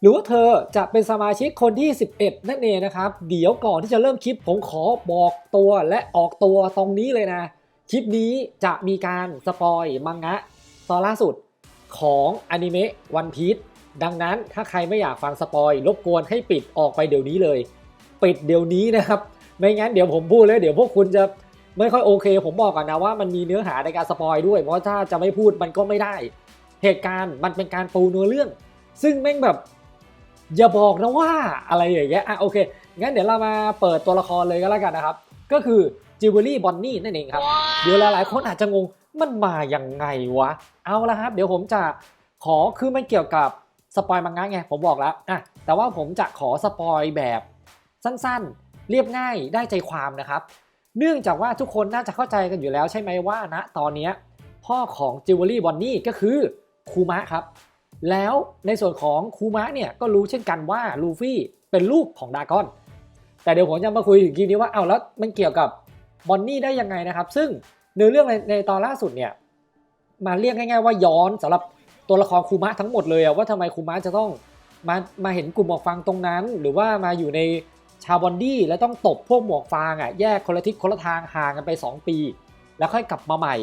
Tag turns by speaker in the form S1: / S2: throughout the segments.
S1: หรือว่าเธอจะเป็นสมาชิกคนที่ 11 นั่นเองนะครับ เดี๋ยวก่อนที่จะเริ่มคลิปผมขอบอกตัวและออกตัวตรงนี้เลยนะ คลิปนี้จะมีการสปอยมังงะตอนล่าสุดของอนิเมะวันพี e ดังนั้นถ้าใครไม่อยากฟังสปอยรบกวนให้ปิดออกไปเดี๋ยวนี้เลย ปิดเดี๋ยวนี้นะครับ ไม่งั้นเดี๋ยวผมพูดแล้วเดี๋ยวพวกคุณจะไม่ค่อยโอเค ผมบอกก่อนนะว่ามันมีเนื้อหาในการสปอยด้วย เพราะถ้าจะไม่พูดมันก็ไม่ได้ เหตุการณ์มันเป็นการปูเนื้อเรื่อง ซึ่งแม่งแบบ อย่าบอกนะว่าอะไรอย่างเงี้ยอะโอเคงั้นเดี๋ยวเรามาเปิดตัวละครเลยก็แล้วกันนะครับ ก็คือจิวเวลรี่บอนนี่นั่นเองครับ เดี๋ยวหลายๆคนอาจจะงงมันมาอย่างไงวะ เอาละครับ เดี๋ยวผมจะขอคือมันเกี่ยวกับสปอยมังงะไงผมบอกแล้วอะแต่ว่าผมจะขอสปอยแบบสั้นๆ เรียบง่ายได้ใจความนะครับ เนื่องจากว่าทุกคนน่าจะเข้าใจกันอยู่แล้วใช่ไหมว่าณตอนนี้พ่อของจิวเวลรี่บอนนี่ก็คือคูมะครับ แล้วในส่วนของคูมะเนี่ยก็รู้เช่นกันว่าลูฟี่เป็นลูกของดากอน แต่เดี๋ยวผมจะมาคุยถึงทีนี้ว่าเอาแล้วมันเกี่ยวกับบอนนี่ได้ยังไงนะครับ ซึ่งเนื้อเรื่องในในตอนล่าสุดเนี่ยมาเรียกง่ายๆว่าย้อนสำหรับตัวละครคูมะทั้งหมดเลยว่าทำไมคูมะจะต้องมามาเห็นกลุ่มหมวกฟางตรงนั้น หรือว่ามาอยู่ในชาวบอนดี้แล้วต้องตบพวกหมวกฟางอะแยกคนละทิศคนละทางห่างกันไป 2 ปี แล้วค่อยกลับมาใหม่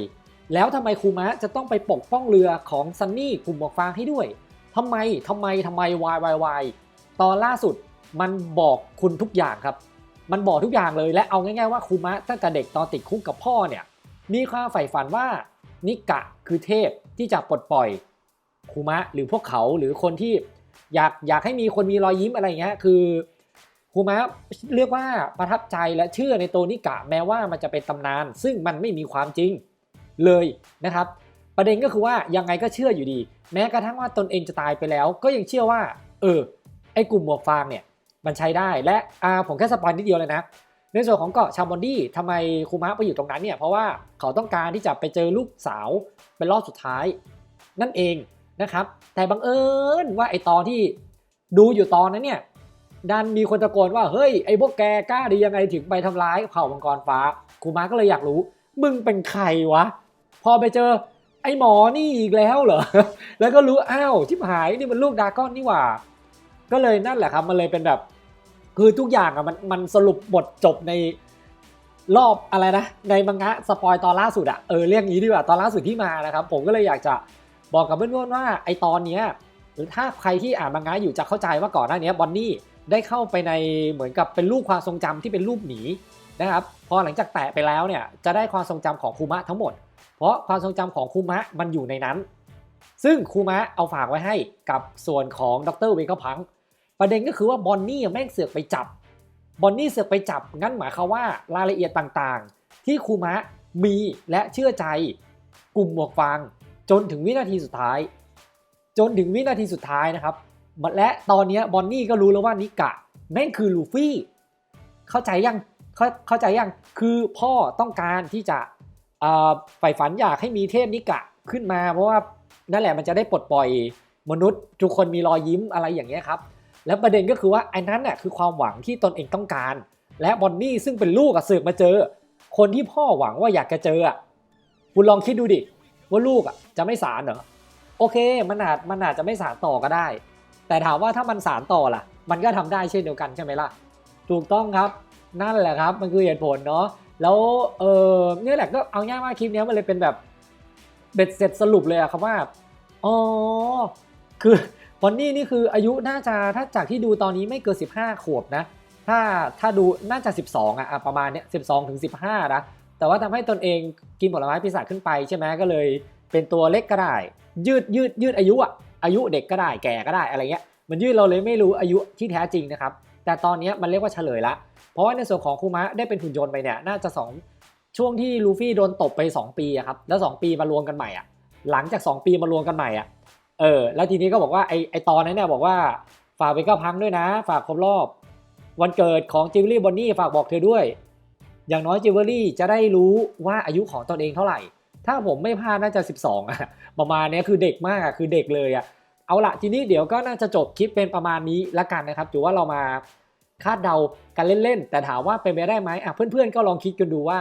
S1: แล้วทำไมคูมะจะต้องไปปกป้องเรือของซันนี่กลุ่มหมวกฟางให้ด้วยทำไมทำไมทำไมวายวายวายตอนล่าสุดมันบอกคุณทุกอย่างครับ มันบอกทุกอย่างเลยและเอาง่าย ๆว่าคูมะตั้งแต่เด็กตอนติดคุกกับพ่อเนี่ยมีความใฝ่ฝันว่านิกะคือเทพที่จะปลดปล่อยคูมะหรือพวกเขาหรือคนที่อยากอยากให้มีคนมีรอยยิ้มอะไรเงี้ยคือคูมะเรียกว่าประทับใจและเชื่อในตัวนิกะแม้ว่ามันจะเป็นตำนาน ซึ่งมันไม่มีความจริง เลยนะครับ ประเด็นก็คือว่ายังไงก็เชื่ออยู่ดี แม้กระทั่งว่าตนเองจะตายไปแล้ว ก็ยังเชื่อว่า เออไอ้กลุ่มหมวกฟางเนี่ยมันใช้ได้และอ่าผมแค่สปอยนิดเดียวเลยนะในส่วนของเกาะชาบอนดี้ทำไมคูมะไปอยู่ตรงนั้นเนี่ยเพราะว่าเขาต้องการที่จะไปเจอลูกสาวเป็นรอบสุดท้าย นั่นเองนะครับ แต่บังเอิญว่าไอตอนที่ดูอยู่ตอนนั้นเนี่ยดันมีคนตะโกนว่าเฮ้ยไอพวกแกกล้าดียังไงถึงไปทำร้ายเผ่ามังกรฟ้าคูมะก็เลยอยากรู้ มึงเป็นใครวะ พอไปเจอไอ้หมอนี่อีกแล้วเหรอ แล้วก็รู้อ้าวชิบหายนี่มันลูกดาก้อนนี่หว่า ก็เลยนั่นแหละครับมันเลยเป็นแบบ คือทุกอย่างอะมันมันสรุปบทจบในรอบอะไรนะ ในมังงะสปอยตอนล่าสุดอะเออเรียกงี้ดีกว่าตอนล่าสุดที่มานะครับผมก็เลยอยากจะบอกกับเพื่อนๆว่าไอตอนเนี้ยหรือถ้าใครที่อ่านมังงะอยู่จะเข้าใจว่าก่อนหน้านี้บอนนี่ได้เข้าไปในเหมือนกับเป็นรูปความทรงจำที่เป็นรูปหนีนะครับพอหลังจากแตะไปแล้วเนี่ยจะได้ความทรงจำของคูมะทั้งหมด เพราะความทรงจำของคูมะมันอยู่ในนั้น ซึ่งคูมะเอาฝากไว้ให้กับส่วนของดรเวงเกอร์พังประเด็นก็คือว่าบอนนี่แม่งเสือกไปจับบอนนี่เสือกไปจับงั้นหมายความว่ารายละเอียดต่างๆ ที่คูมะมีและเชื่อใจกลุ่มหมวกฟางจนถึงวินาทีสุดท้าย จนถึงวินาทีสุดท้ายนะครับและตอนนี้บอนนี่ก็รู้แล้วว่านิกะแม่งคือลูฟี่ เข้าใจยังเข้าเข้าใจยังคือพ่อต้องการที่จะ ใฝ่ฝันอยากให้มีเทพนิกะขึ้นมา เพราะว่านั่นแหละมันจะได้ปลดปล่อยมนุษย์ ทุกคนมีรอยยิ้มอะไรอย่างเงี้ยครับ แล้วประเด็นก็คือว่าไอ้นั้นน่ะคือความหวังที่ตนเองต้องการ และบอนนี่ซึ่งเป็นลูกอะเสือกมาเจอ คนที่พ่อหวังว่าอยากจะเจออะคุณลองคิดดูดิว่าลูกอะจะไม่สารเหรอโอเคมันอาจมันอาจจะไม่สารต่อก็ได้ แต่ถามว่าถ้ามันสารต่อล่ะ มันก็ทำได้เช่นเดียวกันใช่ไหมล่ะ ถูกต้องครับ นั่นแหละครับมันคือเหตุผลเนาะ แล้วเออเนี่ยแหละก็เอาง่ายมากคลิปนี้มันเลยเป็นแบบเบ็ดเสร็จสรุปเลยอะครับว่าอ๋อคือบอนนี่นี่คืออายุน่าจะถ้าจากที่ดูตอนนี้ไม่เกิน 15 ขวบนะ ถ้าถ้าดูน่าจะ 12อะประมาณเนี้ย12ถึง15นะแต่ว่าทำให้ตนเองกินผลไม้ปีศาจขึ้นไปใช่ไหมก็เลยเป็นตัวเล็กก็ได้ ยืดยืดยืดอายุอะอายุเด็กก็ได้แก่ก็ได้อะไรเงี้ยมันยืดเราเลยไม่รู้อายุที่แท้จริงนะครับ แต่ตอนนี้มันเรียกว่าเฉลยละ เพราะว่าในส่วนของคูมะได้เป็นหุ่นยนต์ไปเนี่ยน่าจะ 2 ช่วงที่ลูฟี่โดนตบไป 2 ปีอะครับแล้ว 2 ปีมารวมกันใหม่อะหลังจาก 2 ปีมารวมกันใหม่อะเออแล้วทีนี้ก็บอกว่าไอไอตอนนั้นเนี่ยบอกว่าฝากไปก้าพังด้วยนะ ฝากครบรอบ วันเกิดของจิวเวลรี่บอนนี่ฝากบอกเธอด้วย อย่างน้อยจิวเวลรี่จะได้รู้ว่าอายุของตนเองเท่าไหร่ ถ้าผมไม่พลาดน่าจะ 12อะประมาณนี้คือเด็กมากอะคือเด็กเลยอะ เอาละทีนี้เดี๋ยวก็น่าจะจบคลิปเป็นประมาณนี้ละกันนะครับถือว่าเรามาคาดเดากันเล่นๆ แต่ถามว่าเป็นไปได้ไหมอะเพื่อนๆก็ลองคิดกันดูว่า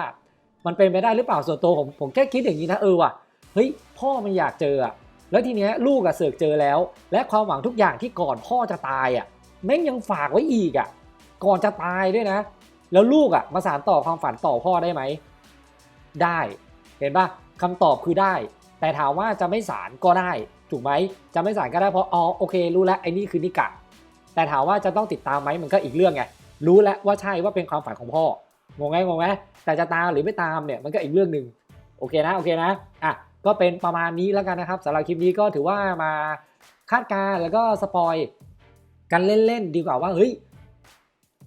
S1: มันเป็นไปได้หรือเปล่าส่วนตัวผมผมแค่คิดอย่างนี้นะเออว่ะเฮ้ยพ่อมันอยากเจออะแล้วทีเนี้ยลูกอะเสือกเจอแล้ว และความหวังทุกอย่างที่ก่อนพ่อจะตายอะแม่งยังฝากไว้อีกอะก่อนจะตายด้วยนะ แล้วลูกอะมาสานต่อความฝันต่อพ่อได้ไหมได้ เห็นปะคำตอบคือได้ แต่ถามว่าจะไม่สารก็ได้ ถูกไหมจะไม่สารก็ได้เพราะอ๋อโอเค รู้แล้วไอ้นี่คือนิกะ แต่ถามว่าจะต้องติดตามไหมมันก็อีกเรื่องไงรู้แล้วว่าใช่ว่าเป็นความฝันของพ่องงไหมงงไหมแต่จะตามหรือไม่ตามเนี่ยมันก็อีกเรื่องหนึ่งโอเคนะโอเคนะอะก็เป็นประมาณนี้แล้วกันนะครับสำหรับคลิปนี้ก็ถือว่ามาคาดการณ์แล้วก็สปอยกันเล่นๆดีกว่าว่าเฮ้ย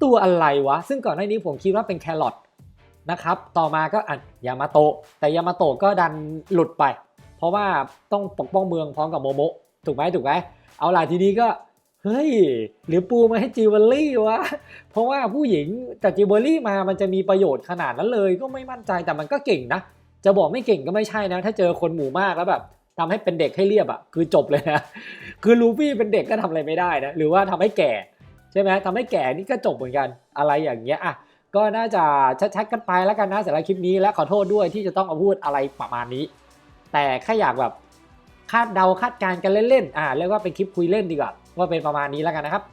S1: ตัวอะไรวะ ซึ่งก่อนหน้านี้ผมคิดว่าเป็นแครอทนะครับ ต่อมาก็อะยามาโตะแต่ยามาโตะก็ดันหลุดไป ราะว่าต้องปกป้องเมืองพร้อมกับโมโมะถูกไหมถูกไหมเอาล่ะทีนี้ก็เฮ้ยหรือปูมาให้จิวเวลรี่วะเพราะว่าผู้หญิงจากจิวเวลรี่มามันจะมีประโยชน์ขนาดนั้นเลย ก็ไม่มั่นใจแต่มันก็เก่งนะ จะบอกไม่เก่งก็ไม่ใช่นะ ถ้าเจอคนหมู่มากแล้วแบบทำให้เป็นเด็กให้เรียบอะคือจบเลยนะคือลูฟี่เป็นเด็กก็ทำอะไรไม่ได้นะหรือว่าทำให้แก่ใช่ไหมทำให้แก่นี่ก็จบเหมือนกันอะไรอย่างเงี้ยอะก็น่าจะชัดๆกันไปแล้วกันนะสำหรับคลิปนี้และขอโทษด้วยที่จะต้องเอาพูดอะไรประมาณนี้ แต่แค่อยากแบบคาดเดาคาดการณ์กันเล่นๆอ่าเรียกว่าเป็นคลิปคุยเล่นดีกว่าว่าเป็นประมาณนี้แล้วกันนะครับ